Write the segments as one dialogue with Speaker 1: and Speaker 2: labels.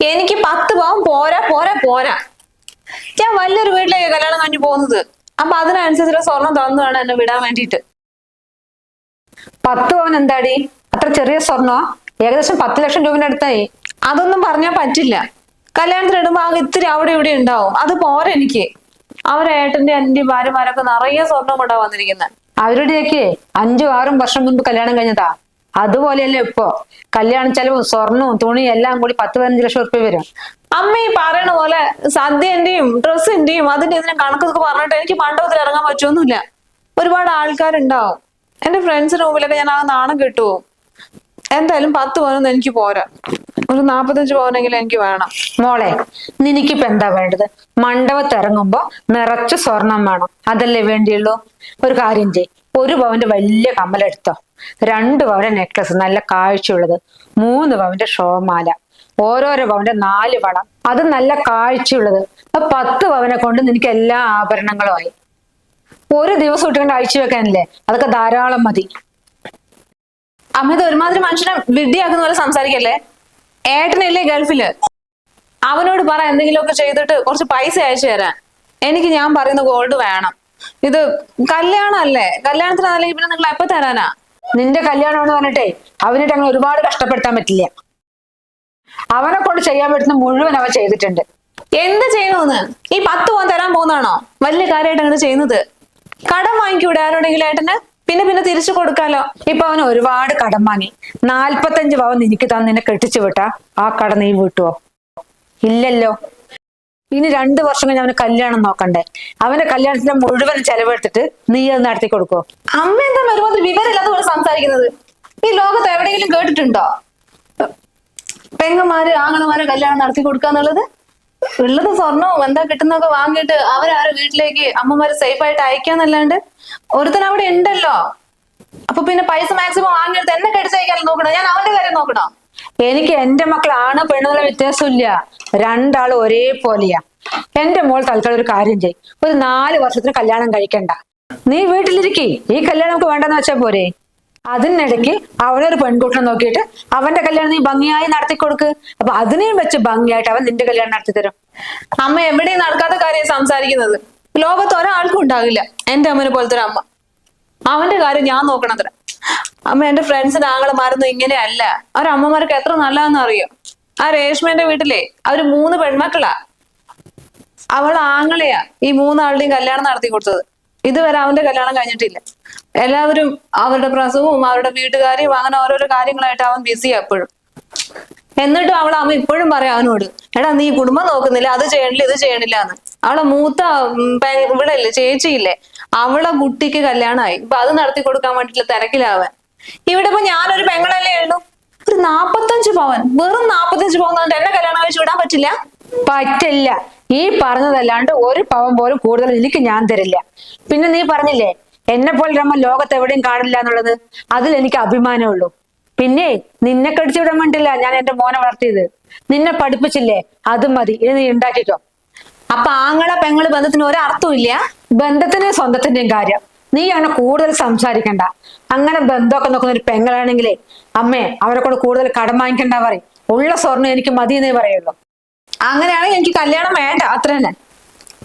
Speaker 1: എനിക്ക് പത്ത് പവൻ പോരാ പോരാ പോരാ. ഞാൻ വലിയൊരു വീട്ടിലേക്ക് കല്യാണം കഴിഞ്ഞു പോകുന്നത്. അപ്പൊ അതിനനുസരിച്ചുള്ള സ്വർണം തന്നതാണ് എന്നെ വിടാൻ വേണ്ടിയിട്ട്.
Speaker 2: പത്ത് പവൻ എന്താടി? അത്ര ചെറിയ സ്വർണോ ഏകദേശം പത്ത് ലക്ഷം രൂപയുടെ അടുത്തായി.
Speaker 1: അതൊന്നും പറഞ്ഞാൽ പറ്റില്ല. കല്യാണത്തിന് ഇടുമ്പോ ആ ഇത്തിരി അവിടെ ഇവിടെ ഉണ്ടാവും. അത് പോരാ എനിക്ക്. അവരെ ഏട്ടന്റെ അന്റെ ഭാര്യമാരൊക്കെ നിറയെ സ്വർണം കൊണ്ടാ വന്നിരിക്കുന്നത്
Speaker 2: അവരുടെയൊക്കെ അഞ്ചും ആറും വർഷം മുൻപ് കല്യാണം കഴിഞ്ഞതാ. അതുപോലെയല്ലേ ഇപ്പോ? കല്യാണ ചെലവും സ്വർണവും തുണിയും എല്ലാം കൂടി പത്ത് പതിനഞ്ച് ലക്ഷം ഉറുപ്പ്യ വരും.
Speaker 1: അമ്മ ഈ പറയണ പോലെ സദ്യന്റെയും ഡ്രസ്സിന്റെയും അതിന്റെ ഇതിനെ കണക്കൊക്കെ പറഞ്ഞിട്ട് എനിക്ക് മണ്ഡപത്തിൽ ഇറങ്ങാൻ പറ്റുമൊന്നുമില്ല ഒരുപാട് ആൾക്കാരുണ്ടാവും. എന്റെ ഫ്രണ്ട്സിന് മുമ്പിലൊക്കെ ഞാൻ ആ നാണം കിട്ടുമോ എന്തായാലും പത്ത് പവനൊന്നും എനിക്ക് പോരാ. ഒരു നാപ്പത്തഞ്ച് പവനെങ്കിലും എനിക്ക് വേണം.
Speaker 2: മോളെ നിനക്കിപ്പോ എന്താ വേണ്ടത്? മണ്ഡപത്ത് ഇറങ്ങുമ്പോ നിറച്ച് സ്വർണം വേണം. അതല്ലേ വേണ്ടിയുള്ളൂ? ഒരു കാര്യം ചെയ് ഒരു പവന്റെ വലിയ കമ്മലെടുത്തോ. രണ്ട് പവന്റെ നെക്ലസ് നല്ല കാഴ്ചയുള്ളത്. മൂന്ന് പവന്റെ ഷോമാല. ഓരോരോ പവന്റെ നാല് വള. അത് നല്ല കാഴ്ചയുള്ളത്. പത്ത് പവനെ കൊണ്ട് നിനക്ക് എല്ലാ ആഭരണങ്ങളുമായി. ഒരു ദിവസം ഇട്ടുകൊണ്ട് അഴിച്ചു വെക്കാനല്ലേ? അതൊക്കെ ധാരാളം മതി.
Speaker 1: അമിത ഒരുമാതിരി മനുഷ്യനെ വിഡ്ഢിയാക്കുന്ന പോലെ സംസാരിക്കല്ലേ? ഏട്ടനില്ലേ ഗൾഫിൽ? അവനോട് പറ എന്തെങ്കിലുമൊക്കെ ചെയ്തിട്ട് കുറച്ച് പൈസ അയച്ചു തരാൻ. എനിക്ക് ഞാൻ പറയുന്ന ഗോൾഡ് വേണം. ഇത് കല്യാണമല്ലേ? കല്യാണത്തിന് കല്യാണത്തിനല്ലെങ്കിൽ പിന്നെ നിങ്ങൾ എപ്പോ തരാനാ?
Speaker 2: നിന്റെ കല്യാണം എന്ന് പറഞ്ഞിട്ടേ അവനിട്ട് അങ്ങനെ ഒരുപാട് കഷ്ടപ്പെടുത്താൻ പറ്റില്ല. അവനെ കൊണ്ട് ചെയ്യാൻ പറ്റുന്ന മുഴുവൻ അവൻ ചെയ്തിട്ടുണ്ട്.
Speaker 1: എന്ത് ചെയ്യണമെന്ന് ഈ പത്ത് പോകാൻ തരാൻ പോകുന്നതാണോ? വലിയ കാര്യമായിട്ട് അങ്ങനെ ചെയ്യുന്നത്. കടം വാങ്ങിക്കൂടെ ആരോടെങ്കിലും ഏട്ടന്? പിന്നെ പിന്നെ തിരിച്ചു കൊടുക്കാലോ?
Speaker 2: ഇപ്പൊ അവൻ ഒരുപാട് കടം വാങ്ങി. നാൽപ്പത്തഞ്ച് പവൻ എനിക്ക് തന്നെ കെട്ടിച്ചു വിട്ടാ. ആ കട നീ വീട്ടുവോ? ഇല്ലല്ലോ. ഇനി രണ്ടു വർഷം കഴിഞ്ഞ് അവന് കല്യാണം നോക്കണ്ടേ. അവന്റെ കല്യാണത്തിന്റെ മുഴുവൻ ചെലവെടുത്തിട്ട് നീ അത് നടത്തി കൊടുക്കോ?
Speaker 1: അമ്മ എന്താ ഒരുപാട് വിവരമില്ലാതെ പോലെ സംസാരിക്കുന്നത്? ഈ ലോകത്ത് എവിടെയെങ്കിലും കേട്ടിട്ടുണ്ടോ? പെങ്ങന്മാര് ആങ്ങളമാരെ കല്യാണം നടത്തി കൊടുക്കാന്നുള്ളത് ഉള്ളത് സ്വർണവും എന്താ കിട്ടുന്നൊക്കെ വാങ്ങിയിട്ട് അവരാരെ വീട്ടിലേക്ക് അമ്മമാര് സേഫ് ആയിട്ട് അയക്കാന്നല്ലാണ്ട് ഒരുത്തൻ അവിടെ ഉണ്ടല്ലോ. അപ്പൊ പിന്നെ പൈസ മാക്സിമം വാങ്ങിയെടുത്ത് എന്നെ കടിച്ചയക്കാൻ നോക്കണോ? ഞാൻ അവന്റെ കാര്യം നോക്കണോ?
Speaker 2: എനിക്ക് എന്റെ മക്കളാണ് പെണ്ണുള്ള വ്യത്യാസമില്ല. രണ്ടാളും ഒരേപോലെയാ. എന്റെ മോൾ തൽക്കാലം ഒരു കാര്യം ചെയ് ഒരു നാല് വർഷത്തിന് കല്യാണം കഴിക്കണ്ട. നീ വീട്ടിലിരിക്കേ. ഈ കല്യാണം നമുക്ക് വേണ്ടെന്ന് വെച്ചാ പോരെ. അതിനിടയ്ക്ക് അവനൊരു പെൺകുട്ടിനെ നോക്കിയിട്ട് അവന്റെ കല്യാണം നീ ഭംഗിയായി നടത്തി കൊടുക്ക്. അപ്പൊ അതിനെയും വെച്ച് ഭംഗിയായിട്ട് അവൻ നിന്റെ കല്യാണം നടത്തി തരും.
Speaker 1: അമ്മ എവിടെയും നടക്കാത്ത കാര്യം സംസാരിക്കുന്നത്. ലോകത്ത് ഒരാൾക്കും ഉണ്ടാകില്ല. എന്റെ അമ്മനെ പോലത്തെ ഒരു അമ്മ. അവന്റെ കാര്യം ഞാൻ നോക്കണത്ര അമ്മ എന്റെ ഫ്രണ്ട്സിന്റെ ആങ്ങളമാരൊന്നും ഇങ്ങനെയല്ല അവരമ്മമാർക്ക് എത്ര നല്ലതെന്ന് അറിയോ? ആ രേഷ്മേന്റെ വീട്ടിലെ അവർ മൂന്ന് പെൺമക്കളാ. അവൾ ആങ്ങളെയാ. ഈ മൂന്നാളുടെയും കല്യാണം നടത്തി കൊടുത്തത്. ഇതുവരെ അവന്റെ കല്യാണം കഴിഞ്ഞിട്ടില്ല. എല്ലാവരും അവരുടെ പ്രസവവും അവരുടെ വീട്ടുകാരെയും അങ്ങനെ ഓരോരോ കാര്യങ്ങളായിട്ട് അവൻ ബിസിയാ എപ്പോഴും. എന്നിട്ടും അവൾ അമ്മ ഇപ്പോഴും പറയാം അവനോട് എടാ നീ കുടുംബം നോക്കുന്നില്ല അത് ചെയ്യണില്ല ഇത് ചെയ്യണില്ല എന്ന്. അവളെ മൂത്ത ഇവിടെ ഇല്ലേ ചേച്ചിയില്ലേ അവളെ കുട്ടിക്ക് കല്യാണമായി ഇപ്പൊ അത് നടത്തി കൊടുക്കാൻ വേണ്ടിട്ടുള്ള തിരക്കിലാവാൻ ഇവിടെ ഇപ്പൊ ഞാനൊരു പെങ്ങളല്ലേ ഉള്ളൂ. ഒരു നാപ്പത്തഞ്ച് പവൻ വെറും നാപ്പത്തഞ്ച് പവൻ എന്നെ കല്യാണം കഴിച്ചു വിടാൻ പറ്റില്ല?
Speaker 2: പറ്റില്ല. ഈ പറഞ്ഞതല്ലാണ്ട് ഒരു പവൻ പോലും കൂടുതൽ എനിക്ക് ഞാൻ തരില്ല. പിന്നെ നീ പറഞ്ഞില്ലേ എന്നെ പോലെ രമ്മ ലോകത്ത് എവിടെയും കാണില്ല എന്നുള്ളത്? അതിൽ എനിക്ക് അഭിമാനമുള്ളൂ പിന്നെ നിന്നെ കടിച്ചു വിടാൻ വേണ്ടില്ല ഞാൻ എന്റെ മോനെ വളർത്തിയത്. നിന്നെ പഠിപ്പിച്ചില്ലേ അത് മതി. ഇത് നീ ഉണ്ടാക്കിക്കോ.
Speaker 1: അപ്പൊ ആങ്ങളെ പെങ്ങൾ ബന്ധത്തിന് ഒരർത്ഥവും ഇല്ല?
Speaker 2: ബന്ധത്തിന്റെയും സ്വന്തത്തിന്റെയും കാര്യം. നീ അങ്ങനെ കൂടുതൽ സംസാരിക്കണ്ട. അങ്ങനെ ബന്ധമൊക്കെ നോക്കുന്ന ഒരു പെങ്ങളാണെങ്കിലേ അമ്മേ അവരെ കൂടെ കൂടുതൽ കടം വാങ്ങിക്കണ്ട പറയും. ഉള്ള സ്വർണം എനിക്ക് മതി എന്നേ പറയുള്ളൂ.
Speaker 1: അങ്ങനെയാണെങ്കിൽ എനിക്ക് കല്യാണം വേണ്ട അത്ര തന്നെ.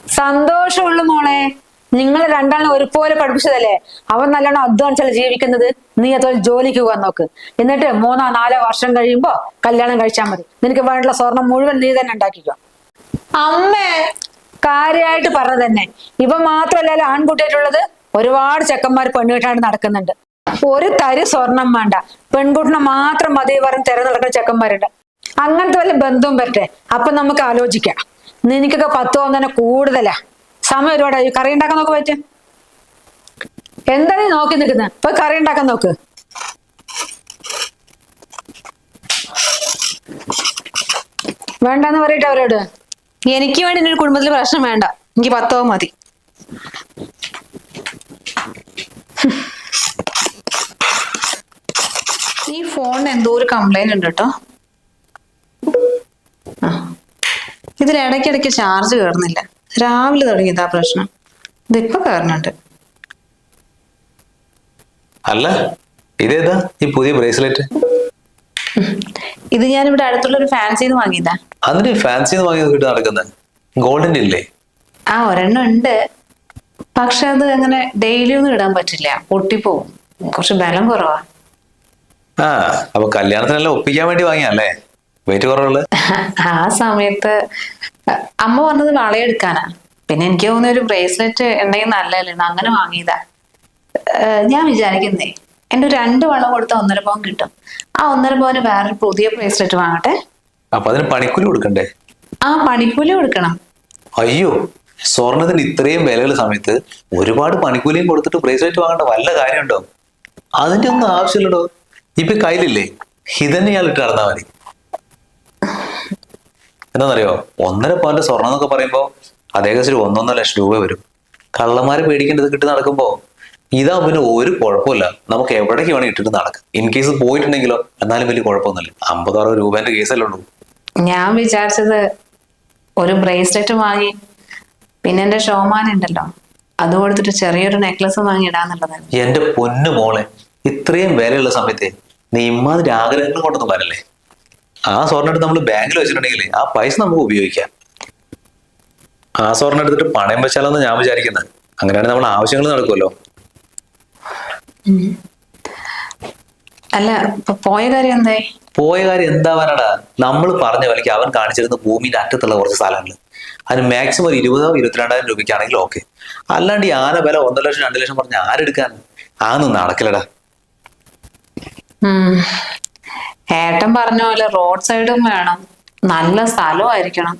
Speaker 2: സന്തോഷമുള്ളു മോളെ. നിങ്ങൾ രണ്ടാളും ഒരുപോലെ പഠിപ്പിച്ചതല്ലേ? അവൻ നല്ലോണം അധ്വാനിച്ചല്ല ജീവിക്കുന്നത്? നീ അതുപോലെ ജോലിക്ക് പോകാൻ നോക്ക്. എന്നിട്ട് മൂന്നോ നാലോ വർഷം കഴിയുമ്പോ കല്യാണം കഴിച്ചാൽ മതി. നിനക്ക് വേണ്ടുള്ള സ്വർണം മുഴുവൻ നീ തന്നെ ഉണ്ടാക്കിക്കോ.
Speaker 1: അമ്മേ!
Speaker 2: കാര്യമായിട്ട് പറഞ്ഞ തന്നെ. ഇവ മാത്രമല്ലല്ലോ ആൺകുട്ടിയായിട്ടുള്ളത്? ഒരുപാട് ചെക്കന്മാർ പെണ്ണുകെട്ടാണ്ട് നടക്കുന്നുണ്ട്. ഒരു തരി സ്വർണം വേണ്ട. പെൺകുട്ടിനെ മാത്രം മതി പറഞ്ഞ് തിരഞ്ഞെടുക്കുന്ന ചെക്കന്മാരുണ്ട്. അങ്ങനത്തെ വല്ല ബന്ധവും വരട്ടെ. അപ്പൊ നമുക്ക് ആലോചിക്കാം. നിനക്കൊക്കെ പത്ത് തന്നെ കൂടുതലാ. സമയം ഒരുപാട് കറി ഉണ്ടാക്കാൻ നോക്ക് പറ്റും എന്താ നീ നോക്കി നിൽക്കുന്നത് ഇപ്പൊ കറി ഉണ്ടാക്കാൻ നോക്ക്. വേണ്ടെന്ന് പറയട്ടെ അവരോട്.
Speaker 1: എനിക്ക് വേണ്ടി എന്റെ കുടുംബത്തിൽ പ്രശ്നം വേണ്ട. എനിക്ക് പത്തോ മതി. ഈ ഫോണിന് എന്തോ ഒരു കംപ്ലൈന്റ് ഉണ്ട് കേട്ടോ ആ. ഇതിൽ ഇടയ്ക്കിടയ്ക്ക് ചാർജ് കയറുന്നില്ല രാവിലെ തുടങ്ങിയതാ പ്രശ്നം. ഇതിപ്പോ കയറുന്നുണ്ട്
Speaker 3: അല്ല ഇതേതാ? ഈ പുതിയ ബ്രേസ്ലെറ്റ്
Speaker 1: ഇത് ഞാൻ ഇവിടെ അടുത്തുള്ള ഒരു ഫാൻസിന്ന് വാങ്ങിയതാ.
Speaker 3: അതിന് ഫാൻസി വാങ്ങിയത് കിട്ടി നടക്കുന്നത് ഗോൾഡിന്റെ ഇല്ലേ?
Speaker 1: ആ ഒരെണ്ണം ഉണ്ട്. പക്ഷെ അത് അങ്ങനെ ഡെയിലി ഒന്നും ഇടാൻ പറ്റില്ല. പൊട്ടിപ്പോവും. കുറച്ച് ബലം കുറവാ.
Speaker 3: ആ അപ്പൊ കല്യാണത്തിനെല്ലാം ഒപ്പിക്കാൻ വേണ്ടി വാങ്ങിയല്ലേ വെയിറ്റ് കുറവുള്ളത്
Speaker 1: ആ സമയത്ത് അമ്മ പറഞ്ഞത് വളയെടുക്കാനാ. പിന്നെ എനിക്ക് തോന്നുന്ന ഒരു ബ്രേസ്ലെറ്റ് ഉണ്ടെങ്കിൽ നല്ലതല്ലേ? അങ്ങനെ വാങ്ങിയതാ. ഞാൻ വിചാരിക്കുന്നേ എന്റെ ഒരു രണ്ട് വളം കൊടുത്ത ഒന്നര പവൻ കിട്ടും. ആ ഒന്നര പവന് വേറൊരു പുതിയ ബ്രേസ്ലെറ്റ് വാങ്ങട്ടെ?
Speaker 3: അപ്പൊ അതിന് പണിക്കൂലി കൊടുക്കണ്ടേ?
Speaker 1: ആ പണിക്കൂലി കൊടുക്കണം.
Speaker 3: അയ്യോ സ്വർണത്തിന് ഇത്രയും വിലയുള്ള സമയത്ത് ഒരുപാട് പണിക്കൂലിയും കൊടുത്തിട്ട് ബ്രേസ്ലെറ്റ് വാങ്ങേണ്ട വല്ല കാര്യമുണ്ടോ? അതിന്റെ ഒന്നും ആവശ്യമില്ലടോ. ഇപ്പൊ കയ്യിലില്ലേ? ഇതന്നെ ഇയാൾ ഇട്ട് നടന്നാ മതി. എന്താണെന്നറിയോ ഒന്നര പവന്റെ സ്വർണം എന്നൊക്കെ പറയുമ്പോ അതേകദേശം ഒരു ഒന്നൊന്നര ലക്ഷം രൂപ വരും. കള്ളന്മാരെ പേടിക്കേണ്ടത് കിട്ടി നടക്കുമ്പോൾ ഇതാ പിന്നെ ഒരു കുഴപ്പമില്ല. നമുക്ക് എവിടേക്ക് വേണം ഇട്ടിട്ട് നടക്കാം. ഇൻ കേസ് പോയിട്ടുണ്ടെങ്കിലോ എന്നാലും വലിയ കുഴപ്പമൊന്നുമില്ല. അമ്പത് അറുപത് രൂപേന്റെ കേസല്ലേ ഉള്ളൂ.
Speaker 1: ഞാൻ വിചാരിച്ചത് ഒരു ബ്രേസ്ലെറ്റ് വാങ്ങി പിന്നെ എന്റെ ഷോമാൻ ഉണ്ടല്ലോ അത് കൊടുത്തിട്ട് ചെറിയൊരു നെക്ലസ് വാങ്ങി ഇടാന്നുള്ളതാണ്.
Speaker 3: എന്റെ പൊന്നു മോളെ ഇത്രയും വിലയുള്ള സമയത്ത് നീ ഇമ്മാതിരി ആഗ്രഹങ്ങൾ കൊണ്ടൊന്നും വരല്ലേ? ആ സ്വർണം എടുത്ത് നമ്മൾ ബാങ്കിൽ വെച്ചിട്ടുണ്ടെങ്കിൽ ആ പൈസ നമുക്ക് ഉപയോഗിക്കാം. ആ സ്വർണം എടുത്തിട്ട് പണയം വെച്ചാലെന്ന് ഞാൻ വിചാരിക്കുന്നത് അങ്ങനെയാണ് നമ്മൾ ആവശ്യങ്ങൾ നടക്കുമല്ലോ
Speaker 1: അല്ല പോയ കാര്യം എന്തായി
Speaker 3: പോയ കാര്യം എന്താ പറയടാ നമ്മൾ പറഞ്ഞ വിലയ്ക്ക് അവൻ കാണിച്ചിരുന്ന ഭൂമിന്റെ അറ്റത്തുള്ള കുറച്ച് സ്ഥലങ്ങൾ അതിന് മാക്സിമം ഒരു ഇരുപതോ ഇരുപത്തിരണ്ടായിരം രൂപയ്ക്കാണെങ്കിൽ ഓക്കെ അല്ലാണ്ട് ഈ ആന വില ഒന്നര ലക്ഷം രണ്ട് ലക്ഷം പറഞ്ഞ് ആരെടുക്കാൻ? ആന്നും നടക്കില്ലടാ.
Speaker 1: ഏട്ടൻ പറഞ്ഞ പോലെ റോഡ് സൈഡും വേണം. നല്ല സ്ഥലമായിരിക്കണം.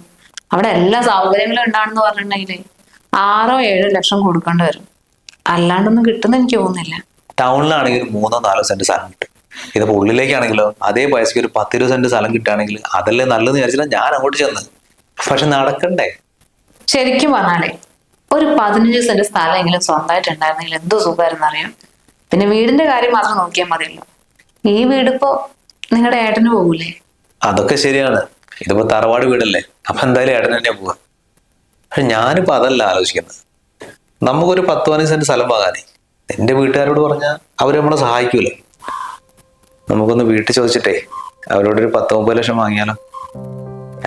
Speaker 1: അവിടെ എല്ലാ സൗകര്യങ്ങളും ഉണ്ടാണെന്ന് പറഞ്ഞിട്ടുണ്ടെങ്കിൽ ആറോ ഏഴോ ലക്ഷം കൊടുക്കേണ്ടി വരും. അല്ലാണ്ടൊന്നും കിട്ടുന്ന എനിക്ക് തോന്നുന്നില്ല.
Speaker 3: ടൗണിലാണെങ്കിൽ ഒരു മൂന്നോ നാലോ സെന്റ് സ്ഥലം കിട്ടും. ഇതിപ്പോ ഉള്ളിലേക്കാണെങ്കിലോ അതേ പൈസക്ക് ഒരു പത്തിരുപത് സെന്റ് സ്ഥലം കിട്ടുകയാണെങ്കിൽ അതല്ലേ നല്ലതെന്ന് വിചാരിച്ചില്ല ഞാൻ അങ്ങോട്ട് ചെന്ന്. പക്ഷെ നടക്കണ്ടേ?
Speaker 1: ശരിക്കും പറഞ്ഞാലേ ഒരു പതിനഞ്ച് സെന്റ് സ്ഥലം എങ്കിലും സ്വന്തമായിട്ട് ഉണ്ടായിരുന്നെങ്കിൽ എന്തോ സുഖമായിരുന്നു അറിയാം പിന്നെ വീടിന്റെ കാര്യം മാത്രം നോക്കിയാൽ മതിയല്ലോ. ഈ വീടിപ്പോ നിങ്ങളുടെ ഏട്ടന് പോകൂലേ?
Speaker 3: അതൊക്കെ ശരിയാണ്. ഇതിപ്പോ തറവാട് വീടല്ലേ. അപ്പൊ എന്തായാലും ഏട്ടൻ തന്നെയാ പോവാ. പക്ഷെ ഞാനിപ്പോ അതല്ല ആലോചിക്കുന്നത്. നമുക്കൊരു പത്ത് പതിനഞ്ച് സെന്റ് സ്ഥലം വാങ്ങാനേ. നിന്റെ വീട്ടുകാരോട് പറഞ്ഞാൽ അവർ നമ്മളെ സഹായിക്കൂലേ. നമുക്കൊന്ന് വീട്ടിൽ ചോദിച്ചിട്ടേ അവരോടൊരു പത്ത് മുപ്പത് ലക്ഷം വാങ്ങിയാലോ?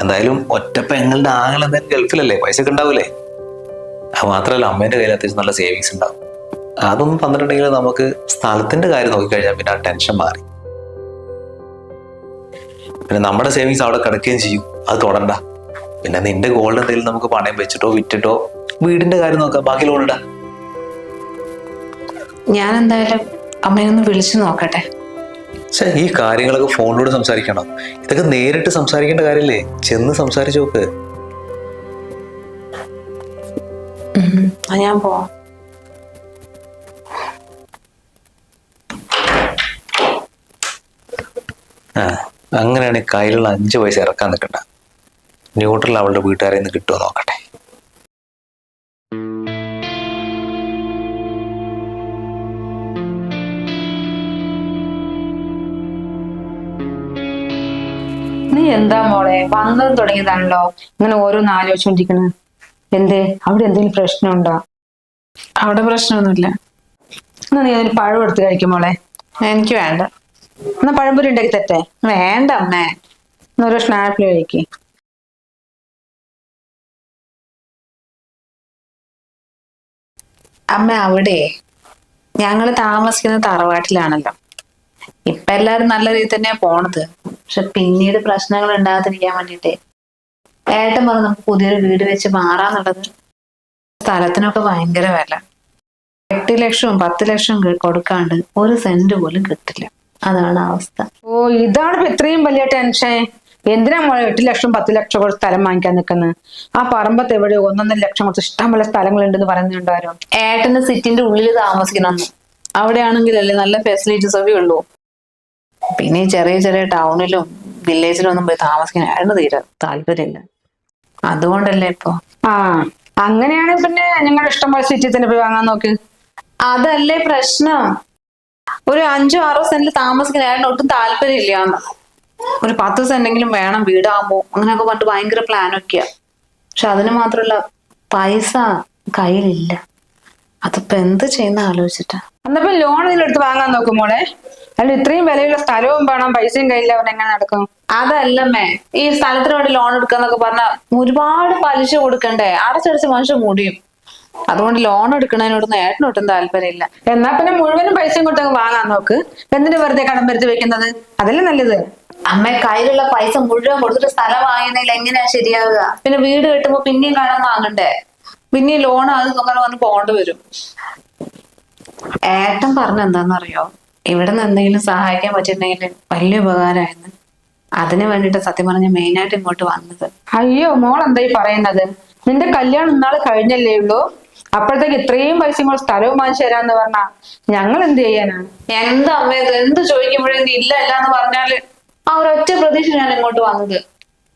Speaker 3: എന്തായാലും ഒറ്റ പെങ്ങളുടെ എന്തായാലും ഗൾഫിലല്ലേ. പൈസ ഒക്കെ ഉണ്ടാവൂലേ? അത് മാത്രമല്ല അമ്മേന്റെ കയ്യിൽ അത്യാവശ്യം നല്ല സേവിങ്സ് ഉണ്ടാവും. അതൊന്നും തന്നിട്ടുണ്ടെങ്കിൽ നമുക്ക് സ്ഥലത്തിന്റെ കാര്യം നോക്കിക്കഴിഞ്ഞാൽ പിന്നെ ആ ടെൻഷൻ മാറി. പിന്നെ നമ്മുടെ സേവിങ്സ് അവിടെ കിടക്കുകയും ചെയ്യും. അത് തൊടണ്ട. പിന്നെ നിന്റെ ഗോൾഡ് എന്തെങ്കിലും നമുക്ക് പണയം വെച്ചിട്ടോ വിറ്റിട്ടോ വീടിന്റെ കാര്യം നോക്കാം. ബാക്കി ലോൺ ഇടാം.
Speaker 1: ഞാൻ എന്തായാലും അമ്മയൊന്ന് വിളിച്ചു നോക്കട്ടെ.
Speaker 3: പക്ഷേ ഈ കാര്യങ്ങളൊക്കെ ഫോണിലൂടെ സംസാരിക്കണം. ഇതൊക്കെ നേരിട്ട് സംസാരിക്കേണ്ട കാര്യമല്ലേ ചെന്ന് സംസാരിച്ചു നോക്ക്.
Speaker 1: ഞാൻ പോവാം.
Speaker 3: ആ അങ്ങനെയാണെങ്കിൽ കയ്യിലുള്ള അഞ്ച് പൈസ ഇറക്കാൻ നിൽക്കണ്ട. ന്യൂട്രൽ അവളുടെ വീട്ടുകാരെ നിന്ന് കിട്ടുമോ നോക്കട്ടെ.
Speaker 2: നീ എന്താ മോളെ? വന്നത് തുടങ്ങിയതാണല്ലോ. ഇങ്ങനെ ഓരോന്ന് ആലോചിച്ചോണ്ടിരിക്കണ്. എന്തേ? അവിടെ എന്തെങ്കിലും പ്രശ്നമുണ്ടോ?
Speaker 1: അവിടെ പ്രശ്നമൊന്നുമില്ല.
Speaker 2: എന്നാ നീ അതിന് പഴം എടുത്ത് കഴിക്കും മോളെ.
Speaker 1: എനിക്ക് വേണ്ട.
Speaker 2: എന്നാ പഴംപൊരി ഉണ്ടാക്കി തരട്ടെ?
Speaker 1: വേണ്ട അമ്മേ.
Speaker 2: ഓരോ സ്നാപ്പിൽ കഴിക്ക്.
Speaker 1: അമ്മ അവിടെ ഞങ്ങൾ താമസിക്കുന്ന തറവാട്ടിലാണല്ലോ. ഇപ്പൊ എല്ലാരും നല്ല രീതിയിൽ തന്നെയാ പോണത്. പക്ഷെ പിന്നീട് പ്രശ്നങ്ങൾ ഉണ്ടാകാതിരിക്കാൻ വേണ്ടിട്ടേ ഏട്ടൻ പറഞ്ഞു നമുക്ക് പുതിയൊരു വീട് വെച്ച് മാറാന്നുള്ളത്. സ്ഥലത്തിനൊക്കെ ഭയങ്കര വില. എട്ട് ലക്ഷവും പത്ത് ലക്ഷവും കൊടുക്കാണ്ട് ഒരു സെന്റ് പോലും കിട്ടില്ല. അതാണ് അവസ്ഥ.
Speaker 2: ഓ ഇതാണ് ഇത്രയും വലിയ ടെൻഷൻ എന്തിനാ മോളെ എട്ട് ലക്ഷം പത്ത് ലക്ഷം കൊടുത്ത് സ്ഥലം വാങ്ങിക്കാൻ നിൽക്കുന്നത് ആ പറമ്പത്ത് എവിടെ ഒന്നൊന്നര ലക്ഷം കൊടുത്ത് ഇഷ്ടംപോലെ സ്ഥലങ്ങളുണ്ടെന്ന് പറയുന്നുണ്ടാരോ
Speaker 1: ഏട്ടന് സിറ്റിന്റെ ഉള്ളിൽ താമസിക്കണം അവിടെയാണെങ്കിലല്ലേ നല്ല ഫെസിലിറ്റീസ് ഒക്കെ ഉള്ളൂ. പിന്നെ ഈ ചെറിയ ചെറിയ ടൗണിലും വില്ലേജിലും ഒന്നും പോയി താമസിക്കാൻ ആയിരുന്നു തീരെ താല്പര്യമില്ല. അതുകൊണ്ടല്ലേ ഇപ്പൊ?
Speaker 2: ആ അങ്ങനെയാണെങ്കിൽ പിന്നെ ഞങ്ങളുടെ ഇഷ്ടംപോലെ സിറ്റി തന്നെ പോയി വാങ്ങാൻ നോക്ക്.
Speaker 1: അതല്ലേ പ്രശ്നം? ഒരു അഞ്ചോ ആറോ സെന്റിൽ താമസിക്കാൻ ഒട്ടും താല്പര്യമില്ല ഒരു പത്ത് സെന്റെങ്കിലും വേണം വീടാകുമ്പോ അങ്ങനെയൊക്കെ പറഞ്ഞിട്ട് ഭയങ്കര പ്ലാനൊക്കെയാ പക്ഷെ അതിന് മാത്രമല്ല പൈസ കയ്യിലില്ല. അതിപ്പോ എന്ത് ചെയ്യുന്ന ആലോചിച്ചിട്ടാ.
Speaker 2: എന്നപ്പോ ലോൺ ഇതിലെടുത്ത് വാങ്ങാൻ നോക്കും മോളെ. അല്ല ഇത്രയും വിലയുള്ള സ്ഥലവും വേണം പൈസയും കയ്യില്ല അവൻ എങ്ങനെ നടക്കും?
Speaker 1: അതല്ലമ്മേ ഈ സ്ഥലത്തിന് വേണ്ടി ലോൺ എടുക്കാന്നൊക്കെ പറഞ്ഞ ഒരുപാട് പലിശ കൊടുക്കണ്ടേ? അടച്ചടച്ച് മനുഷ്യൻ മുടിയും. അതുകൊണ്ട് ലോൺ എടുക്കുന്നതിനോട് ഏട്ടനൊട്ടും താല്പര്യമില്ല.
Speaker 2: എന്നാ പിന്നെ മുഴുവനും പൈസ കൊടുത്തങ്ങ് വാങ്ങാൻ നോക്ക്. എന്തിനു വെറുതെ കടം വരുത്തി വെക്കുന്നത്? അതല്ലേ നല്ലത്.
Speaker 1: അമ്മ കയ്യിലുള്ള പൈസ മുഴുവൻ കൊടുത്തിട്ട് സ്ഥലം വാങ്ങുന്നതിൽ എങ്ങനെയാ ശരിയാവുക? പിന്നെ വീട് കെട്ടുമ്പോ പിന്നെയും കടം വാങ്ങണ്ടേ? പിന്നെയും ലോൺ അത് അങ്ങനെ വന്ന് പോകേണ്ടി വരും. ഏട്ടൻ പറഞ്ഞ എന്താണെന്നറിയോ ഇവിടെ നിന്ന് എന്തെങ്കിലും സഹായിക്കാൻ പറ്റിയിട്ടുണ്ടെങ്കിൽ വലിയ ഉപകാരമായിരുന്നു. അതിന് വേണ്ടിയിട്ട് സത്യം പറഞ്ഞ മെയിനായിട്ട് ഇങ്ങോട്ട് വന്നത്.
Speaker 2: അയ്യോ മോൾ എന്തായി പറയുന്നത്? നിന്റെ കല്യാണം ഇന്നാൾ കഴിഞ്ഞല്ലേ ഉള്ളൂ? അപ്പോഴത്തേക്ക് ഇത്രയും പൈസ കൂടെ സ്ഥലവും വാങ്ങിച്ചു തരാന്ന് പറഞ്ഞാ ഞങ്ങൾ എന്ത് ചെയ്യാനാണ്
Speaker 1: എന്താ അമ്മ ഇത്? എന്ത് ചോദിക്കുമ്പോഴേ ഇല്ല അല്ല എന്ന് പറഞ്ഞാൽ ആ ഒരൊറ്റ പ്രതീക്ഷ ഞാൻ ഇങ്ങോട്ട് വന്നത്.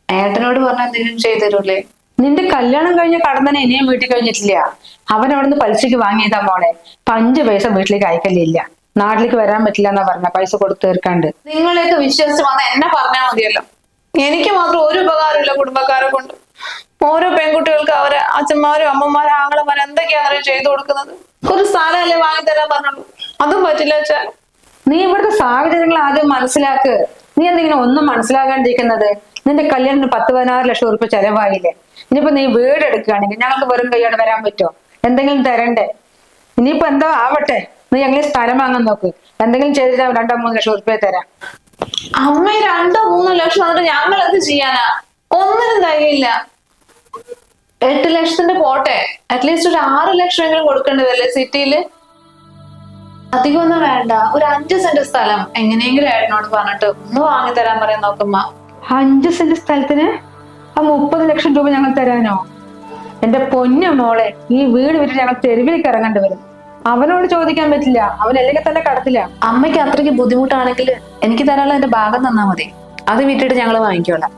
Speaker 1: ഏട്ടനോട് പറഞ്ഞാൽ എന്തെങ്കിലും ചെയ്തു തരൂലേ?
Speaker 2: നിന്റെ കല്യാണം കഴിഞ്ഞ കടന്നനെ ഇനിയും വീട്ടിൽ കഴിഞ്ഞിട്ടില്ല. അവൻ അവിടുന്ന് പലിശക്ക് വാങ്ങിയതാ മോളെ. പഞ്ച് പൈസ വീട്ടിലേക്ക് അയക്കലില്ല. നാട്ടിലേക്ക് വരാൻ പറ്റില്ല എന്നാ പറഞ്ഞ പൈസ കൊടുത്തു തീർക്കാണ്ട്.
Speaker 1: നിങ്ങളെയൊക്കെ വിശ്വസിച്ച് വന്ന എന്നെ പറഞ്ഞാൽ മതിയല്ലോ. എനിക്ക് മാത്രം ഒരു ഉപകാരമില്ല കുടുംബക്കാരെ കൊണ്ട്. ഓരോ പെൺകുട്ടികൾക്ക് അവരെ അച്ഛന്മാരും അമ്മമാരും ആങ്ങളമാരും എന്തൊക്കെയാണെന്നറിയോ ചെയ്തു കൊടുക്കുന്നത്? ഒരു സ്ഥലമല്ലേ വാങ്ങി തരാൻ പറഞ്ഞുള്ളൂ അതും പറ്റില്ല വെച്ചാൽ
Speaker 2: നീ ഇവിടുത്തെ സാഹചര്യങ്ങൾ ആദ്യം മനസ്സിലാക്ക്. നീ എന്തെങ്കിലും ഒന്നും മനസ്സിലാകാണ്ടിരിക്കുന്നത്? നിന്റെ കല്യാണത്തിന് പത്ത് പതിനാറ് ലക്ഷം ഉറുപ്പ് ചെലവായില്ലേ? ഇനിയിപ്പോ നീ വീട് എടുക്കുകയാണെങ്കിൽ ഞങ്ങൾക്ക് വെറും കൈയോടെ വരാൻ പറ്റുമോ? എന്തെങ്കിലും തരണ്ടേ? ഇനിയിപ്പോ എന്തോ ആവട്ടെ? നീ എങ്ങനെ സ്ഥലം വാങ്ങാൻ നോക്ക്. എന്തെങ്കിലും ചെയ്തിട്ട് രണ്ടോ മൂന്ന് ലക്ഷം ഉറുപ്പ തരാം.
Speaker 1: അമ്മ രണ്ടോ മൂന്നോ ലക്ഷം വന്നിട്ട് ഞങ്ങൾ എന്ത് ചെയ്യാനാ? ഒന്നിനും തികയില്ല എട്ട് ലക്ഷത്തിന്റെ പോട്ടെ. അറ്റ്ലീസ്റ്റ് ഒരു ആറ് ലക്ഷമെങ്കിലും കൊടുക്കേണ്ടതല്ലേ സിറ്റിയിൽ? അധികമൊന്നും വേണ്ട. ഒരു അഞ്ച് സെന്റ് സ്ഥലം. എങ്ങനെയെങ്കിലും ഏട്ടനോട് പറഞ്ഞിട്ട് ഒന്ന് വാങ്ങി തരാൻ പറയാൻ നോക്കുമ്പ
Speaker 2: അഞ്ച് സെന്റ് സ്ഥലത്തിന്? ആ മുപ്പത് ലക്ഷം രൂപ ഞങ്ങൾ തരാനോ? എന്റെ പൊന്നു മോളെ ഈ വീട് വിട്ട് ഞങ്ങൾ തെരുവിലേക്ക് ഇറങ്ങേണ്ടി വരും. അവനോട് ചോദിക്കാൻ പറ്റില്ല. അവൻ അല്ലെങ്കിൽ തന്നെ കടത്തില്ല.
Speaker 1: അമ്മയ്ക്ക് അത്രയ്ക്ക് ബുദ്ധിമുട്ടാണെങ്കിൽ എനിക്ക് തരാനുള്ള എന്റെ ഭാഗം തന്നാ മതി. അത് വിട്ടിട്ട് ഞങ്ങൾ വാങ്ങിക്കോളാം.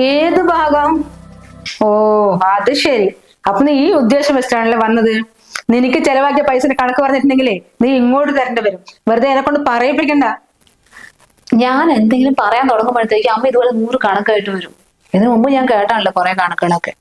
Speaker 2: ഏത് ഭാഗം? ഓ അത് ശരി. അപ്പൊ നീ ഈ ഉദ്ദേശം വെച്ചിട്ടാണല്ലേ വന്നത്? നിനക്ക് ചെലവാക്കിയ പൈസ കണക്ക് പറഞ്ഞിട്ടുണ്ടെങ്കിലേ നീ ഇങ്ങോട്ട് തരേണ്ടി വരും. വെറുതെ എന്നെ കൊണ്ട് പറയിപ്പിക്കണ്ട.
Speaker 1: ഞാൻ എന്തെങ്കിലും പറയാൻ തുടങ്ങുമ്പോഴത്തേക്ക് അമ്മ ഇതുപോലെ നൂറ് കണക്കായിട്ട് വരും. ഇതിനു മുമ്പ് ഞാൻ കേട്ടാണല്ലോ കുറെ കണക്കുകളൊക്കെ.